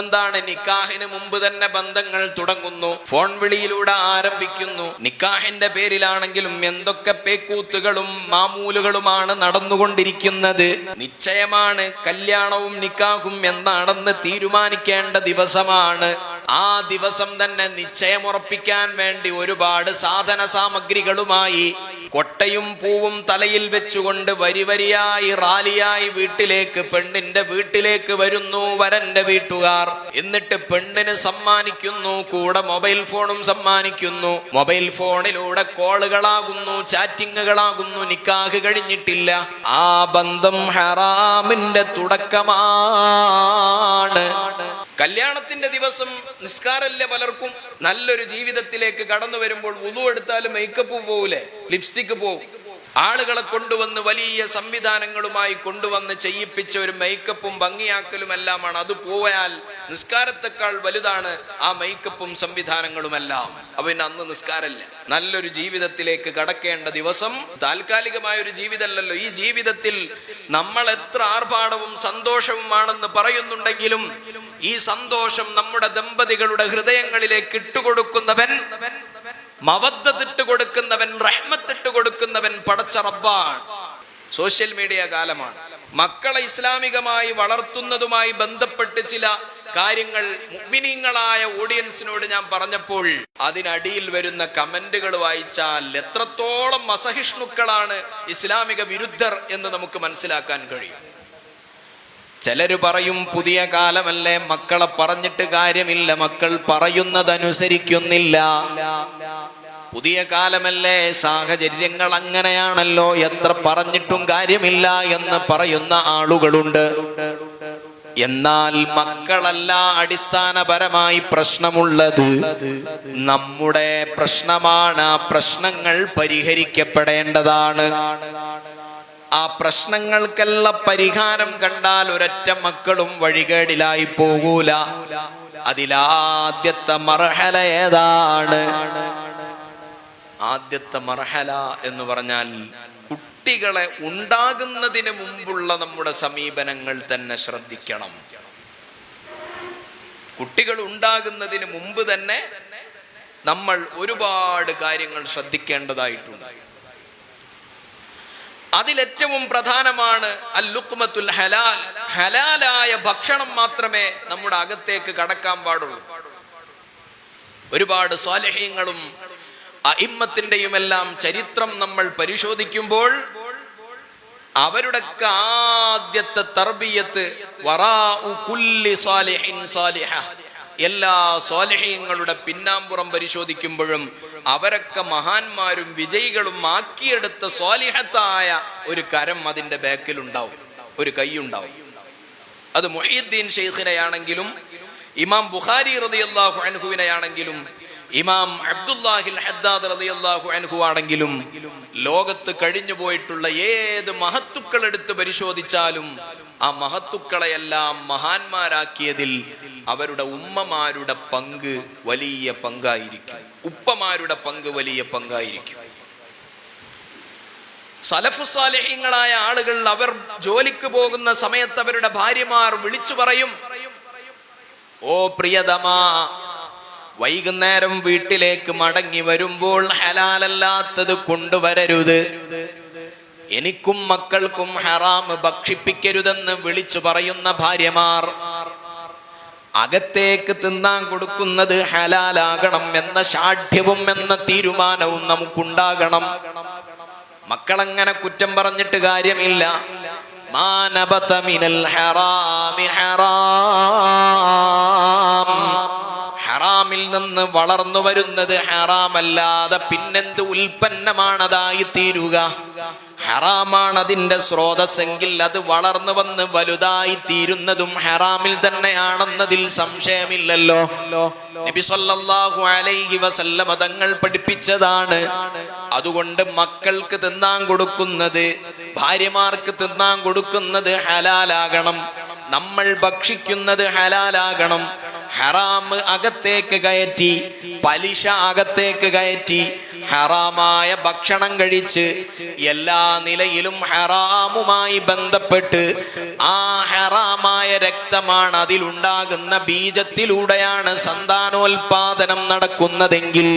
എന്താണ് നിക്കാഹിന് മുമ്പ് തന്നെ ബന്ധങ്ങൾ തുടങ്ങുന്നു? ഫോൺ വിളിയിലൂടെ ആരംഭിക്കുന്നു. നിക്കാഹിന്റെ പേരിലാണെങ്കിലും എന്തൊക്കെ പേക്കൂത്തുകളും മാമൂലുകളുമാണ് നടന്നുകൊണ്ടിരിക്കുന്നത്? നിശ്ചയമാണ് കല്യാണവും നിക്കാഹും എന്താണെന്ന് തീരുമാനിക്കേണ്ട ദിവസമാണ്. ആ ദിവസം തന്നെ നിശ്ചയമുറപ്പിക്കാൻ വേണ്ടി ഒരുപാട് സാധന സാമഗ്രികളുമായി കൊട്ടയും പൂവും തലയിൽ വെച്ചുകൊണ്ട് വരിവരിയായി റാലിയായി വീട്ടിലേക്ക് പെണ്ണിന്റെ വീട്ടിലേക്ക് വരുന്നു വരന്റെ വീട്ടുകാർ. എന്നിട്ട് പെണ്ണിന് സമ്മാനിക്കുന്നു കൂടെ മൊബൈൽ ഫോണും സമ്മാനിക്കുന്നു. മൊബൈൽ ഫോണിലൂടെ കോളുകളാകുന്നു ചാറ്റിങ്ങുകളാകുന്നു നിക്കാഹ് കഴിഞ്ഞിട്ടില്ല. ആ ബന്ധം ഹറാമിന്റെ തുടക്കമാണ്. കല്യാണത്തിന്റെ ദിവസം നിസ്കാരല്ല പലർക്കും? നല്ലൊരു ജീവിതത്തിലേക്ക് കടന്നു വരുമ്പോൾ ഉതു എടുത്താലും മേക്കപ്പ് പോകൂലേ ലിപ്സ്റ്റിക്ക് പോവും. ആളുകളെ കൊണ്ടുവന്ന് വലിയ സംവിധാനങ്ങളുമായി കൊണ്ടുവന്ന് ചെയ്യിപ്പിച്ച ഒരു മേക്കപ്പും ഭംഗിയാക്കലും എല്ലാമാണ് അത് പോയാൽ നിസ്കാരത്തെക്കാൾ വലുതാണ് ആ മേക്കപ്പും സംവിധാനങ്ങളുമെല്ലാം. അപ്പൊ പിന്നെ അന്ന് നിസ്കാരല്ല? നല്ലൊരു ജീവിതത്തിലേക്ക് കടക്കേണ്ട ദിവസം താൽക്കാലികമായ ഒരു ജീവിതമല്ലല്ലോ. ഈ ജീവിതത്തിൽ നമ്മൾ എത്ര ആർഭാടവും സന്തോഷവുമാണെന്ന് പറയുന്നുണ്ടെങ്കിലും ഈ സന്തോഷം നമ്മുടെ ദമ്പതികളുടെ ഹൃദയങ്ങളിലേക്ക് ഇട്ടുകൊടുക്കുന്നവൻ മവദ്ദത്തിട്ട് കൊടുക്കുന്നവൻ റഹ്മത്തിട്ട് കൊടുക്കുന്നവൻ പടച്ച റബ്ബാണ്. സോഷ്യൽ മീഡിയ കാലമാണ്. മക്കളെ ഇസ്ലാമികമായി വളർത്തുന്നതുമായി ബന്ധപ്പെട്ട് ചില കാര്യങ്ങൾ മുഗ്മിനീങ്ങളായ ഓഡിയൻസിനോട് ഞാൻ പറഞ്ഞപ്പോൾ അതിനടിയിൽ വരുന്ന കമന്റുകൾ വായിച്ചാൽ എത്രത്തോളം അസഹിഷ്ണുക്കളാണ് ഇസ്ലാമിക വിരുദ്ധർ എന്ന് നമുക്ക് മനസ്സിലാക്കാൻ കഴിയും. ചിലര് പറയും പുതിയ കാലമല്ലേ മക്കളെ പറഞ്ഞിട്ട് കാര്യമില്ല മക്കൾ പറയുന്നതനുസരിക്കുന്നില്ല. പുതിയ കാലമല്ലേ സാഹചര്യങ്ങൾ അങ്ങനെയാണല്ലോ എത്ര പറഞ്ഞിട്ടും കാര്യമില്ല എന്ന് പറയുന്ന ആളുകളുണ്ട്. എന്നാൽ മക്കളല്ല അടിസ്ഥാനപരമായി പ്രശ്നമുള്ളത്. നമ്മുടെ പ്രശ്നമാണ് പ്രശ്നങ്ങൾ പരിഹരിക്കപ്പെടേണ്ടതാണ്. ആ പ്രശ്നങ്ങൾക്കെല്ലാം പരിഹാരം കണ്ടാൽ ഒരൊറ്റ മക്കളും വഴികേടിലായി പോകൂല. അതിലാദ്യത്തെ മർഹല ഏതാണ്? ആദ്യത്തെ മർഹല എന്ന് പറഞ്ഞാൽ കുട്ടികളെ ഉണ്ടാകുന്നതിന് മുമ്പുള്ള നമ്മുടെ സമീപനങ്ങൾ തന്നെ ശ്രദ്ധിക്കണം. കുട്ടികൾ ഉണ്ടാകുന്നതിന് മുമ്പ് തന്നെ നമ്മൾ ഒരുപാട് കാര്യങ്ങൾ ശ്രദ്ധിക്കേണ്ടതായിട്ടുണ്ട്. അതിലേറ്റവും പ്രധാനമാണ് അൽ ലുക്മത്തുൽ ഹലാൽ. ഹലാലായ ഭക്ഷണം മാത്രമേ നമ്മുടെ അകത്തേക്ക് കടക്കാൻ പാടുള്ളൂ. ഒരുപാട് സ്വാലഹ്യങ്ങളും അഹിമ്മത്തിന്റെയും എല്ലാം ചരിത്രം നമ്മൾ പരിശോധിക്കുമ്പോൾ അവരുടെ ആദ്യത്തെ തർബീയത്ത് എല്ലാ സ്വാലഹ്യങ്ങളുടെ പിന്നാമ്പുറം പരിശോധിക്കുമ്പോഴും അവരൊക്കെ മഹാന്മാരും വിജയികളും ആക്കിയെടുത്ത സ്വാലിഹത്തായ ഒരു കരം അതിന്റെ ബാക്കിലുണ്ടാവും ഒരു കൈയുണ്ടാവും. അത് മൊഹീദ്ദീൻ ഷെയ്ഖിനെയാണെങ്കിലും ഇമാം ബുഖാരി റളിയല്ലാഹു അൻഹുവിനെയാണെങ്കിലും ഇമാം അബ്ദുല്ലാഹിൽ ഹദ്ദാദ് റളിയല്ലാഹു അൻഹു ആണെങ്കിലും ലോകത്ത് കഴിഞ്ഞു പോയിട്ടുള്ള ഏത് മഹത്തുക്കൾ എടുത്ത് പരിശോധിച്ചാലും ആ മഹത്തുക്കളെയെല്ലാം മഹാന്മാരാക്കിയതിൽ അവരുടെ ഉമ്മമാരുടെ പങ്ക് വലിയ പങ്കായിരിക്കും. ഉപ്പമാരുടെ പങ്ക് വലിയ പങ്കായിരിക്കും. സലഫുസാലഹ്യങ്ങളായ ആളുകൾ അവർ ജോലിക്ക് പോകുന്ന സമയത്ത് അവരുടെ ഭാര്യമാർ വിളിച്ചു പറയും ഓ പ്രിയതമാ വൈകുന്നേരം വീട്ടിലേക്ക് മടങ്ങി വരുമ്പോൾ ഹലാലല്ലാത്തത് കൊണ്ടുവരരുത്. എനിക്കും മക്കൾക്കും ഹറാം ഭക്ഷിപ്പിക്കരുതെന്ന് വിളിച്ചു പറയുന്ന ഭാര്യമാർ അകത്തേക്ക് തിന്നാൻ കൊടുക്കുന്നത് ഹലാലാകണം എന്ന ഷാഠ്യവും എന്ന തീരുമാനവും നമുക്കുണ്ടാകണം. മക്കളങ്ങനെ കുറ്റം പറഞ്ഞിട്ട് കാര്യമില്ല. ഹറാമി ഹറാം. ഹറാമിൽ നിന്ന് വളർന്നു വരുന്നത് ഹറാമല്ലാതെ പിന്നെന്ത് ഉൽപ്പന്നമാണതായി തീരുക? ഹറാമാണ് അതിന്റെ സ്രോതസ്സെങ്കിൽ അത് വളർന്നു വന്ന് വലുതായി തീരുന്നതും ഹറാമിൽ തന്നെയാണെന്നതിൽ സംശയമില്ലല്ലോ. നബി സല്ലല്ലാഹു അലൈഹി വസല്ലമ തങ്ങൾ പഠിപ്പിച്ചതാണ് അതുകൊണ്ട് മക്കൾക്ക് തിന്നാൻ കൊടുക്കുന്നത് ഭാര്യമാർക്ക് തിന്നാൻ കൊടുക്കുന്നത് ഹലാലാകണം നമ്മൾ ഭക്ഷിക്കുന്നത് ഹലാലാകണം ഹറാം അകത്തേക്ക് കയറ്റി പലിശ അകത്തേക്ക് കയറ്റി ഹറാമായ ഭക്ഷണം കഴിച്ച് എല്ലാ നിലയിലും ഹറാമുമായി ബന്ധപ്പെട്ട് ആ ഹറാമായ രക്തമാണ് അതിലുണ്ടാകുന്ന ബീജത്തിലൂടെയാണ് സന്താനോൽപാദനം നടക്കുന്നതെങ്കിൽ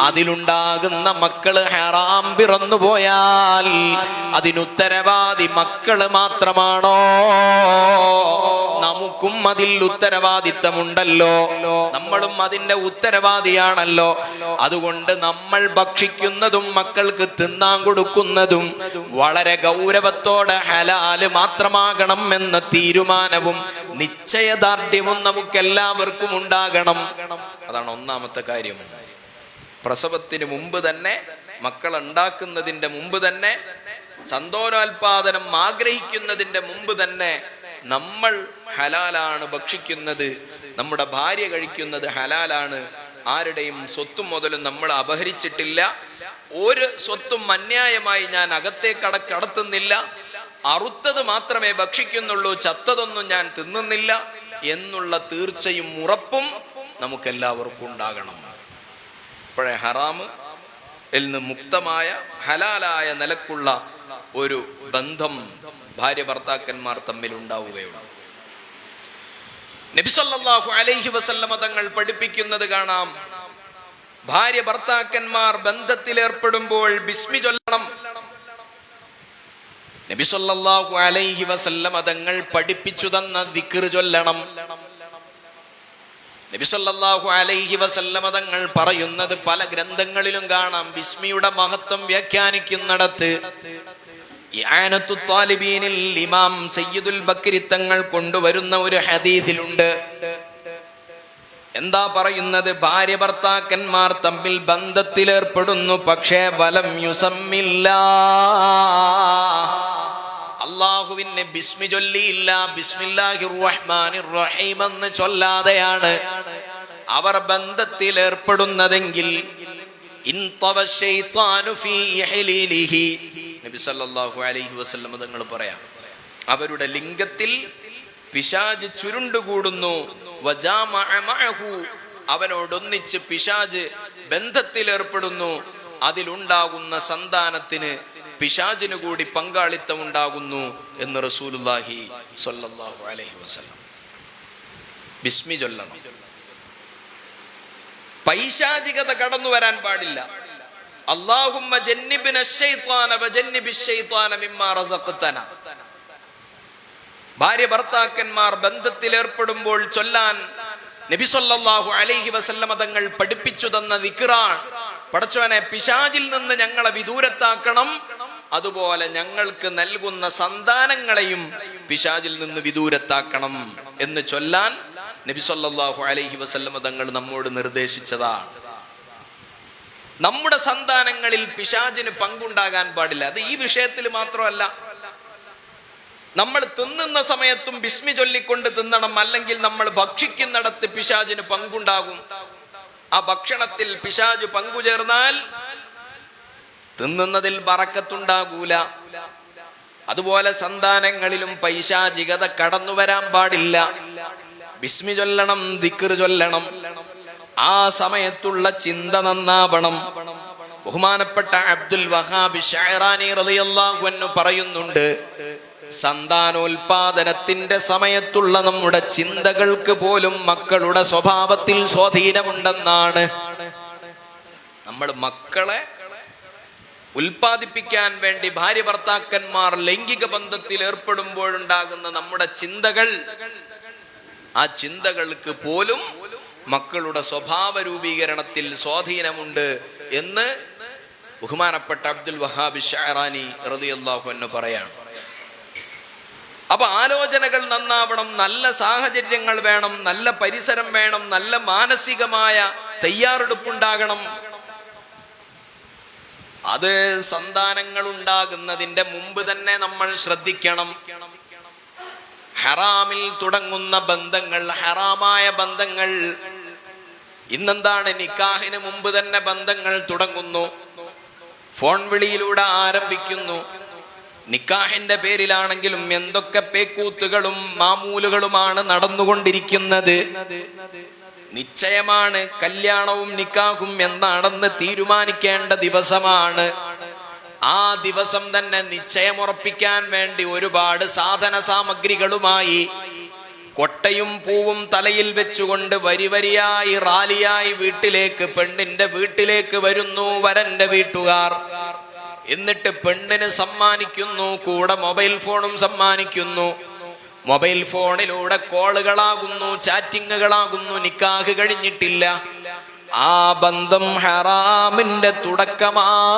അതിലുണ്ടാകുന്ന മക്കൾ ഹറാം പിറന്നുപോയാൽ അതിനുത്തരവാദി മക്കൾ മാത്രമാണോ? നമുക്കും അതിൽ ഉത്തരവാദിത്തമുണ്ടല്ലോ. നമ്മളും അതിന്റെ ഉത്തരവാദിയാണല്ലോ. അതുകൊണ്ട് നമ്മൾ ഭക്ഷിക്കുന്നതും മക്കൾക്ക് തിന്നാൻ കൊടുക്കുന്നതും വളരെ ഗൗരവത്തോടെ ഹലാൽ മാത്രമാകണം എന്ന തീരുമാനവും നിശ്ചയദാർഢ്യവും നമുക്കെല്ലാവർക്കും ഉണ്ടാകണം. അതാണ് ഒന്നാമത്തെ കാര്യം. പ്രസവത്തിന് മുമ്പ് തന്നെ മക്കൾ ഉണ്ടാക്കുന്നതിന്റെ മുമ്പ് തന്നെ സന്തോലോൽപാദനം ആഗ്രഹിക്കുന്നതിന്റെ മുമ്പ് തന്നെ നമ്മൾ ഹലാലാണ് ഭക്ഷിക്കുന്നത്. നമ്മുടെ ഭാര്യ കഴിക്കുന്നത് ഹലാലാണ്. ആരുടെയും സ്വത്തും മുതലും നമ്മൾ അപഹരിച്ചിട്ടില്ല. ഒരു സ്വത്തും അന്യായമായി ഞാൻ അകത്തെ കട കടത്തുന്നില്ല. അറുത്തത് മാത്രമേ ഭക്ഷിക്കുന്നുള്ളൂ ചത്തതൊന്നും ഞാൻ തിന്നുന്നില്ല എന്നുള്ള തീർച്ചയും ഉറപ്പും നമുക്കെല്ലാവർക്കും ഉണ്ടാകണം. അപ്പോഴേ ഹറാമ് നിന്ന് മുക്തമായ ഹലാലായ നിലക്കുള്ള ഒരു ബന്ധം ഭാര്യ ഭർത്താക്കന്മാർ തമ്മിൽ ഉണ്ടാവുകയുള്ളൂ. നബിസല്ലാഹു അലൈഹി വസല്ലമ തങ്ങൾ പഠിപ്പിക്കുന്നത് കാണാം. ഭാര്യ ഭർത്താക്കന്മാർ ബന്ധത്തിലേർപ്പെടുമ്പോൾ ബിസ്മി ചൊല്ലണം. നബിസൊല്ലാഹു അലൈഹി വസല്ലമ തങ്ങൾ പഠിപ്പിച്ചു തന്ന ദിക്ർ ചൊല്ലണം. നബിസൊല്ലാഹു അലൈഹി വസല്ലമ തങ്ങൾ പറയുന്നത് പല ഗ്രന്ഥങ്ങളിലും കാണാം. ബിസ്മിയുടെ മഹത്വം വ്യാഖ്യാനിക്കുന്നിടത്ത്. താലിബീനിൽ ഇമാം സയ്യിദുൽ ബക്കരി തങ്ങൾ കൊണ്ടുവരുന്ന ഒരു ഹദീസിലുണ്ട്. എന്താ പറയുന്നത്? ഭാര്യ ഭർത്താക്കന്മാർ തമ്മിൽ ബന്ധത്തിലേർപ്പെടുന്നു പക്ഷേ വലം യുസമ്മില്ല. അള്ളാഹുവിനെ ബിസ്മി ചൊല്ലിയില്ല ബിസ്മില്ലാഹിർ റഹ്മാനിർ റഹീം എന്ന് ചൊല്ലാതെയാണ് അവർ ബന്ധത്തിൽ ഏർപ്പെടുന്നതെങ്കിൽ നബി സല്ലാഹു അലൈഹി വസല്ലം തങ്ങൾ പറയാം അവരുടെ ലിംഗത്തിൽ പിശാജ് ചുരുണ്ടുകൂടുന്നു. അവനോടൊന്നിച്ച് പിശാജ് ബന്ധത്തിലേർപ്പെടുന്നു. അതിലുണ്ടാകുന്ന സന്താനത്തിന് പിശാജിന് കൂടി പങ്കാളിത്തം ഉണ്ടാകുന്നു എന്ന് റസൂലുള്ളാഹി സല്ലാഹു അലൈഹി വസല്ലം ബിസ്മി ചൊല്ലണം. പൈശാചികത കടന്നു വരാൻ പാടില്ല. റസഖ്തന. ഭാര്യ ഭർത്താക്കന്മാർ ബന്ധത്തിൽ ഏർപ്പെടുമ്പോൾ ചൊല്ലാൻ നബി സല്ലല്ലാഹു അലൈഹി വസല്ലമ തങ്ങൾ പഠിപ്പിച്ചു തന്ന ദിക്റാണ്. പടച്ചോനെ പിശാചിൽ നിന്ന് ഞങ്ങളെ വിദൂരത്താക്കണം. അതുപോലെ ഞങ്ങൾക്ക് നൽകുന്ന സന്താനങ്ങളെയും പിശാചിൽ നിന്ന് വിദൂരത്താക്കണം എന്ന് ചൊല്ലാൻ നബി സല്ലല്ലാഹു അലൈഹി വസല്ലമ തങ്ങൾ നമ്മോട് നിർദ്ദേശിച്ചതാണ്. നമ്മുടെ സന്താനങ്ങളിൽ പിശാചിന് പങ്കുണ്ടാകാൻ പാടില്ല. അത് ഈ വിഷയത്തിൽ മാത്രമല്ല. നമ്മൾ തിന്നുന്ന സമയത്തും ബിസ്മി ചൊല്ലിക്കൊണ്ട് തിന്നണം. അല്ലെങ്കിൽ നമ്മൾ ഭക്ഷിക്കുന്നിടത്ത് പിശാചിന് പങ്കുണ്ടാകും. ആ ഭക്ഷണത്തിൽ പിശാജ് പങ്കുചേർന്നാൽ തിന്നുന്നതിൽ ബറക്കത്തുണ്ടാകൂല. അതുപോലെ സന്താനങ്ങളിലും പൈശാചികത കടന്നു വരാൻ പാടില്ല. ബിസ്മി ചൊല്ലണം ദിക്ർ ചൊല്ലണം. ആ സമയത്തുള്ള ചിന്ത നന്നാവണം. ബഹുമാനപ്പെട്ട അബ്ദുൽ വഹാബി ഷഹറാനി റളിയല്ലാഹു അൻഹു പറയുന്നുണ്ട് സന്താനോൽപാദനത്തിന്റെ സമയത്തുള്ള നമ്മുടെ ചിന്തകൾക്ക് പോലും മക്കളുടെ സ്വഭാവത്തിൽ സ്വാധീനമുണ്ടെന്നാണ്. നമ്മൾ മക്കളെ ഉൽപ്പാദിപ്പിക്കാൻ വേണ്ടി ഭാര്യ ഭർത്താക്കന്മാർ ലൈംഗിക ബന്ധത്തിൽ ഏർപ്പെടുമ്പോഴുണ്ടാകുന്ന നമ്മുടെ ചിന്തകൾ ആ ചിന്തകൾക്ക് പോലും മക്കളുടെ സ്വഭാവ രൂപീകരണത്തിൽ സ്വാധീനമുണ്ട് എന്ന് ബഹുമാനപ്പെട്ട അബ്ദുൽ വഹാബ് ഷഹറാനി റളിയല്ലാഹു എന്ന് പറയാണ്. അപ്പൊ ആലോചനകൾ നന്നാവണം നല്ല സാഹചര്യങ്ങൾ വേണം നല്ല പരിസരം വേണം നല്ല മാനസികമായ തയ്യാറെടുപ്പുണ്ടാകണം. അത് സന്താനങ്ങൾ ഉണ്ടാകുന്നതിന്റെ മുമ്പ് തന്നെ നമ്മൾ ശ്രദ്ധിക്കണം. ഹറാമിൽ തുടങ്ങുന്ന ബന്ധങ്ങൾ ഹറാമായ ബന്ധങ്ങൾ ഇന്നെന്താണ് നിക്കാഹിന് മുമ്പ് തന്നെ ബന്ധങ്ങൾ തുടങ്ങുന്നു? ഫോൺ വിളിയിലൂടെ ആരംഭിക്കുന്നു. നിക്കാഹിന്റെ പേരിലാണെങ്കിലും എന്തൊക്കെ പേക്കൂത്തുകളും മാമൂലുകളുമാണ് നടന്നുകൊണ്ടിരിക്കുന്നത്? നിശ്ചയമാണ് കല്യാണവും നിക്കാഹും എന്നാണെന്ന് തീരുമാനിക്കേണ്ട ദിവസമാണ്. ആ ദിവസം തന്നെ നിശ്ചയമുറപ്പിക്കാൻ വേണ്ടി ഒരുപാട് സാധന സാമഗ്രികളുമായി കൊട്ടയും പൂവും തലയിൽ വെച്ചുകൊണ്ട് വരിവരിയായി റാലിയായി വീട്ടിലേക്ക് പെണ്ണിന്റെ വീട്ടിലേക്ക് വരുന്നു വരന്റെ വീട്ടുകാർ. എന്നിട്ട് പെണ്ണിന് സമ്മാനിക്കുന്നു കൂടെ മൊബൈൽ ഫോണും സമ്മാനിക്കുന്നു. മൊബൈൽ ഫോണിലൂടെ കോളുകളാകുന്നു ചാറ്റിങ്ങുകളാകുന്നു നിക്കാഹ് കഴിഞ്ഞിട്ടില്ല. ആ ബന്ധം ഹറാമിന്റെ തുടക്കമാണ്.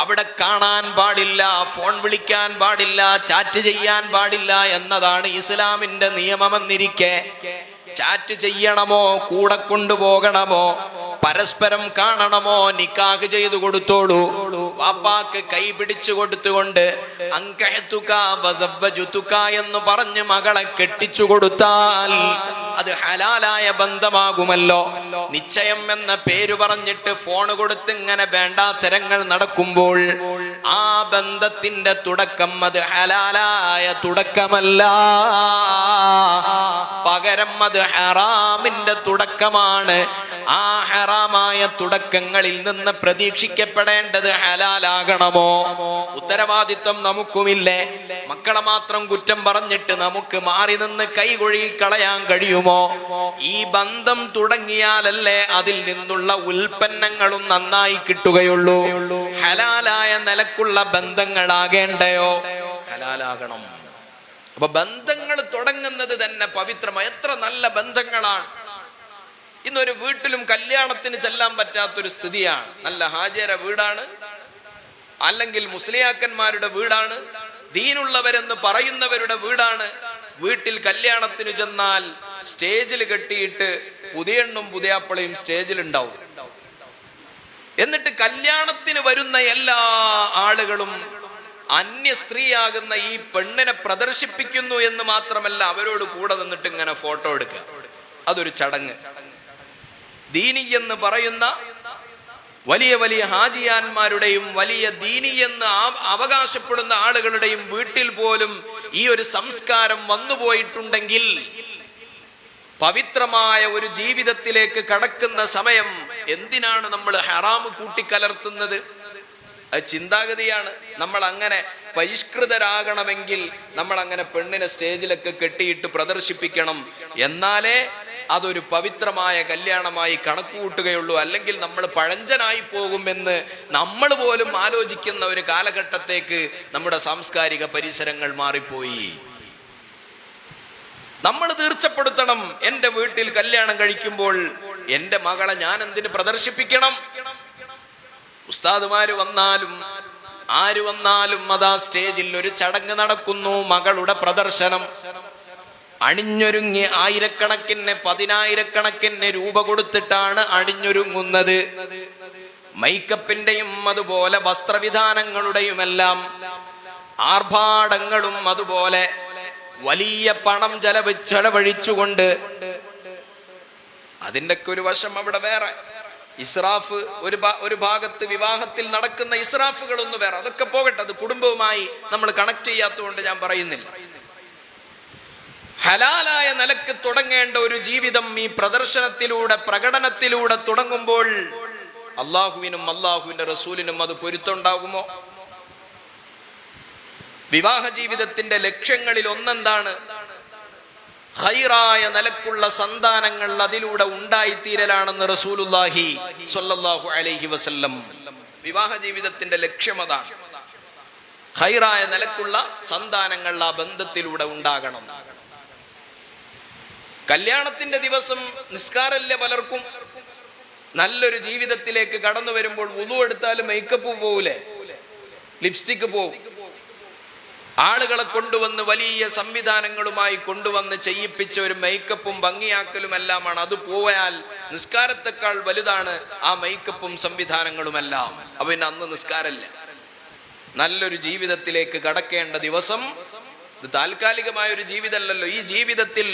അവിടെ കാണാൻ പാടില്ല ഫോൺ വിളിക്കാൻ പാടില്ല ചാറ്റ് ചെയ്യാൻ പാടില്ല എന്നതാണ് ഇസ്ലാമിന്റെ നിയമമെന്നിരിക്കെ. ചാറ്റ് ചെയ്യണമോ കൂടെ കൊണ്ടുപോകണമോ പരസ്പരം കാണണമോ നിക്കാഹ് ചെയ്തു കൊടുത്തോളൂ. വാപ്പാക്ക് കൈ പിടിച്ചു കൊടുത്തുകൊണ്ട് അങ്കഹത്തുക എന്ന് പറഞ്ഞ് മകളെ കെട്ടിച്ചു കൊടുത്താൽ അത് ഹലാലായ ബന്ധമാകുമല്ലോ. നിശ്ചയം എന്ന പേര് പറഞ്ഞിട്ട് ഫോൺ കൊടുത്ത് ഇങ്ങനെ വേണ്ടാത്തരങ്ങൾ നടക്കുമ്പോൾ ആ ബന്ധത്തിന്റെ തുടക്കം അത് ഹലാലായ തുടക്കമല്ല. പകരം അത് ഹറാമിന്റെ തുടക്കമാണ്. ആ ഹറാമായ തുടക്കങ്ങളിൽ നിന്ന് പ്രതീക്ഷിക്കപ്പെടേണ്ടത് ഹലാലാകണമോ? ഉത്തരവാദിത്വം നമുക്കുമില്ലേ. മക്കളെ മാത്രം കുറ്റം പറഞ്ഞിട്ട് നമുക്ക് മാറി നിന്ന് കൈകൊഴുകി കളയാൻ കഴിയുമോ? ഈ ബന്ധം തുടങ്ങിയാലല്ലേ അതിൽ നിന്നുള്ള ഉൽപ്പന്നങ്ങളും നന്നായി കിട്ടുകയുള്ളൂ. ഹലാലായ നിലക്കുള്ള ബന്ധങ്ങളാകേണ്ടയോ? ഹലാലാകണം. അപ്പൊ ബന്ധങ്ങൾ തുടങ്ങുന്നത് തന്നെ പവിത്രമായ എത്ര നല്ല ബന്ധങ്ങളാണ്. ഇന്നൊരു വീട്ടിലും കല്യാണത്തിന് ചെല്ലാൻ പറ്റാത്തൊരു സ്ഥിതിയാണ്. നല്ല ഹാജര വീടാണ്. അല്ലെങ്കിൽ മുസ്ലിയാക്കന്മാരുടെ വീടാണ്. ദീനുള്ളവരെന്ന് പറയുന്നവരുടെ വീടാണ്. വീട്ടിൽ കല്യാണത്തിന് ചെന്നാൽ സ്റ്റേജിൽ കെട്ടിയിട്ട് പുതിയെണ്ണും പുതിയാപ്പളയും സ്റ്റേജിൽ ഉണ്ടാവും. എന്നിട്ട് കല്യാണത്തിന് വരുന്ന എല്ലാ ആളുകളും അന്യ സ്ത്രീയാകുന്ന ഈ പെണ്ണിനെ പ്രദർശിപ്പിക്കുന്നു എന്ന് മാത്രമല്ല അവരോട് കൂടെ നിന്നിട്ട് ഇങ്ങനെ ഫോട്ടോ എടുക്കുക. അതൊരു ചടങ്ങ്. ദീനി എന്ന് പറയുന്ന വലിയ വലിയ ഹാജിയാന്മാരുടെയും വലിയ ദീനി എന്ന് അവകാശപ്പെടുന്ന ആളുകളുടെയും വീട്ടിൽ പോലും ഈ ഒരു സംസ്കാരം വന്നുപോയിട്ടുണ്ടെങ്കിൽ പവിത്രമായ ഒരു ജീവിതത്തിലേക്ക് കടക്കുന്ന സമയം എന്തിനാണ് നമ്മൾ ഹറാമ് കൂട്ടിക്കലർത്തുന്നത്? അത് ചിന്താഗതിയാണ്. നമ്മൾ അങ്ങനെ പരിഷ്കൃതരാകണമെങ്കിൽ നമ്മൾ അങ്ങനെ പെണ്ണിനെ സ്റ്റേജിലൊക്കെ കെട്ടിയിട്ട് പ്രദർശിപ്പിക്കണം. എന്നാലേ അതൊരു പവിത്രമായ കല്യാണമായി കണക്ക് കൂട്ടുകയുള്ളൂ അല്ലെങ്കിൽ നമ്മൾ പഴഞ്ചനായി പോകുമെന്ന് നമ്മൾ പോലും ആലോചിക്കുന്ന ഒരു കാലഘട്ടത്തേക്ക് നമ്മുടെ സാംസ്കാരിക പരിസരങ്ങൾ മാറിപ്പോയി. നമ്മൾ തീർച്ചപ്പെടുത്തണം. എന്റെ വീട്ടിൽ കല്യാണം കഴിക്കുമ്പോൾ എന്റെ മകളെ ഞാൻ എന്തിന് പ്രദർശിപ്പിക്കണം? ഉസ്താദുമാര് വന്നാലും ആര് വന്നാലും അതാ സ്റ്റേജിൽ ഒരു ചടങ്ങ് നടക്കുന്നു മകളുടെ പ്രദർശനം. അണിഞ്ഞൊരുങ്ങി ആയിരക്കണക്കിന് പതിനായിരക്കണക്കിന് രൂപ കൊടുത്തിട്ടാണ് അണിഞ്ഞൊരുങ്ങുന്നത്. മൈക്കപ്പിന്റെയും അതുപോലെ വസ്ത്രവിധാനങ്ങളുടെയുമെല്ലാം ആർഭാടങ്ങളും അതുപോലെ വലിയ പണം ചെലവ് ചെലവഴിച്ചുകൊണ്ട് അതിന്റെയൊക്കെ ഒരു വശം അവിടെ വേറെ. ഇസ്രാഫ് ഒരു ഒരു ഭാഗത്ത് വിവാഹത്തിൽ നടക്കുന്ന ഇസ്രാഫുകളൊന്നും വേറെ. അതൊക്കെ പോകട്ടെ അത് കുടുംബവുമായി നമ്മൾ കണക്ട് ചെയ്യാത്തതുകൊണ്ട് ഞാൻ പറയുന്നില്ല. ഹലാലായ നിലയ്ക്ക് തുടങ്ങേണ്ട ഒരു ജീവിതം ഈ പ്രദർശനത്തിലൂടെ പ്രകടനത്തിലൂടെ തുടങ്ങുമ്പോൾ അള്ളാഹുവിനും അള്ളാഹുവിന്റെ റസൂലിനും അത് പൊരുത്തുണ്ടാകുമോ വിവാഹ ജീവിതത്തിന്റെ ലക്ഷ്യങ്ങളിൽ ഒന്നെന്താണ്? ഹൈറായ നിലക്കുള്ള സന്താനങ്ങൾ അതിലൂടെ ഉണ്ടായിത്തീരലാണെന്ന് റസൂലുല്ലാഹി സ്വല്ലല്ലാഹു അലൈഹി വസല്ലം വിവാഹ ജീവിതത്തിന്റെ ലക്ഷ്യം അതാണ്. ഹൈറായ നിലക്കുള്ള സന്താനങ്ങൾ ആ ബന്ധത്തിലൂടെ ഉണ്ടാകണം. കല്യാണത്തിന്റെ ദിവസം നിസ്കാരമല്ല പലർക്കും? നല്ലൊരു ജീവിതത്തിലേക്ക് കടന്നു വരുമ്പോൾ ഉതു എടുത്താലും മേക്കപ്പ് പോകൂലേ ലിപ്സ്റ്റിക്ക് പോവും. ആളുകളെ കൊണ്ടുവന്ന് വലിയ സംവിധാനങ്ങളുമായി കൊണ്ടുവന്ന് ചെയ്യിപ്പിച്ച ഒരു മേക്കപ്പും ഭംഗിയാക്കലും എല്ലാമാണ് അത് പോയാൽ നിസ്കാരത്തെക്കാൾ വലുതാണ് ആ മേക്കപ്പും സംവിധാനങ്ങളുമെല്ലാം. അപ്പൊ പിന്നെ അന്ന് നിസ്കാരമല്ല. നല്ലൊരു ജീവിതത്തിലേക്ക് കടക്കേണ്ട ദിവസം ഇത് താൽക്കാലികമായ ഒരു ജീവിതമല്ലല്ലോ. ഈ ജീവിതത്തിൽ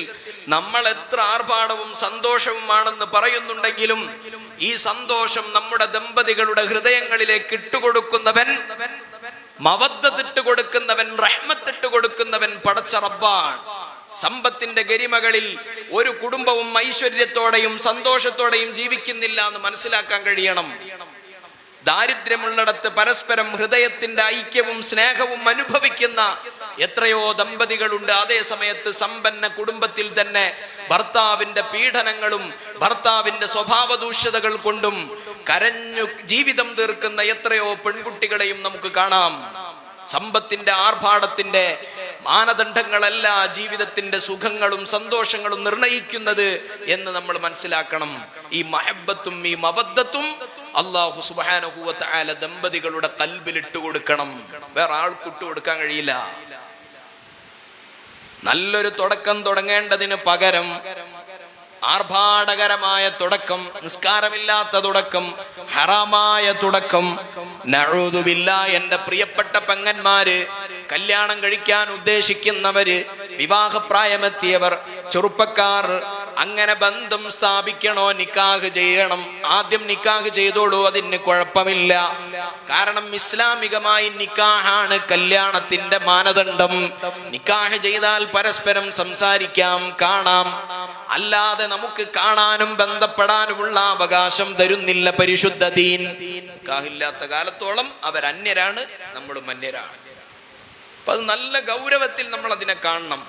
നമ്മൾ എത്ര ആർഭാടവും സന്തോഷവുമാണെന്ന് പറയുന്നുണ്ടെങ്കിലും ഈ സന്തോഷം നമ്മുടെ ദമ്പതികളുടെ ഹൃദയങ്ങളിലേക്ക് ഇട്ടുകൊടുക്കുന്നവൻ മവദ്ദത്തിട്ട് കൊടുക്കുന്നവൻ റഹ്മത്തിട്ട് കൊടുക്കുന്നവൻ പടച്ച റബ്ബാണ്. സമ്പത്തിന്റെ ഗരിമകളിൽ ഒരു കുടുംബവും ഐശ്വര്യത്തോടെയും സന്തോഷത്തോടെയും ജീവിക്കുന്നില്ല എന്ന് മനസ്സിലാക്കാൻ കഴിയണം. ദാരിദ്ര്യമുള്ളിടത്ത് പരസ്പരം ഹൃദയത്തിന്റെ ഐക്യവും സ്നേഹവും അനുഭവിക്കുന്ന എത്രയോ ദമ്പതികളുണ്ട്. അതേ സമയത്ത് സമ്പന്ന കുടുംബത്തിൽ തന്നെ ഭർത്താവിന്റെ പീഡനങ്ങളും ഭർത്താവിന്റെ സ്വഭാവ ദൂഷ്യതകൾ കൊണ്ടും കരഞ്ഞു ജീവിതം തീർക്കുന്ന എത്രയോ പെൺകുട്ടികളെയും നമുക്ക് കാണാം. സമ്പത്തിന്റെ ആർഭാടത്തിന്റെ മാനദണ്ഡങ്ങളല്ല ജീവിതത്തിന്റെ സുഖങ്ങളും സന്തോഷങ്ങളും നിർണയിക്കുന്നത് എന്ന് നമ്മൾ മനസ്സിലാക്കണം. ഈ മഹബത്തും ഈ മബദ്ധത്തും അള്ളാഹു സുബാനഹുവത്ത് ആല ദമ്പതികളുടെ കൽബിലിട്ട് കൊടുക്കണം. വേറെ ആൾക്കിട്ട് കൊടുക്കാൻ കഴിയില്ല. നല്ലൊരു തുടക്കം തുടങ്ങേണ്ടതിന് പകരം ആർഭാടകരമായ തുടക്കം നിസ്കാരമില്ലാത്ത തുടക്കം ഹറാമായ തുടക്കം. നഴുതുമില്ല എന്റെ പ്രിയപ്പെട്ട പെങ്ങന്മാര് കല്യാണം കഴിക്കാൻ ഉദ്ദേശിക്കുന്നവര് വിവാഹപ്രായമെത്തിയവർ ചെറുപ്പക്കാർ അങ്ങനെ ബന്ധം സ്ഥാപിക്കണോ? നിക്കാഹ് ചെയ്യണം. ആദ്യം നിക്കാഹ് ചെയ്തോളൂ അതിന് കുഴപ്പമില്ല. കാരണം ഇസ്ലാമികമായി നിക്കാഹാണ് കല്യാണത്തിന്റെ മാനദണ്ഡം. നിക്കാഹ് ചെയ്താൽ പരസ്പരം സംസാരിക്കാം കാണാം. അല്ലാതെ നമുക്ക് കാണാനും ബന്ധപ്പെടാനുമുള്ള അവകാശം തരുന്നില്ല പരിശുദ്ധ ദീൻ. നിക്കാഹില്ലാത്ത കാലത്തോളം അവർ അന്യരാണ് നമ്മളും അന്യരാണ്. അപ്പൊ അത് നല്ല ഗൗരവത്തിൽ നമ്മൾ അതിനെ കാണണം.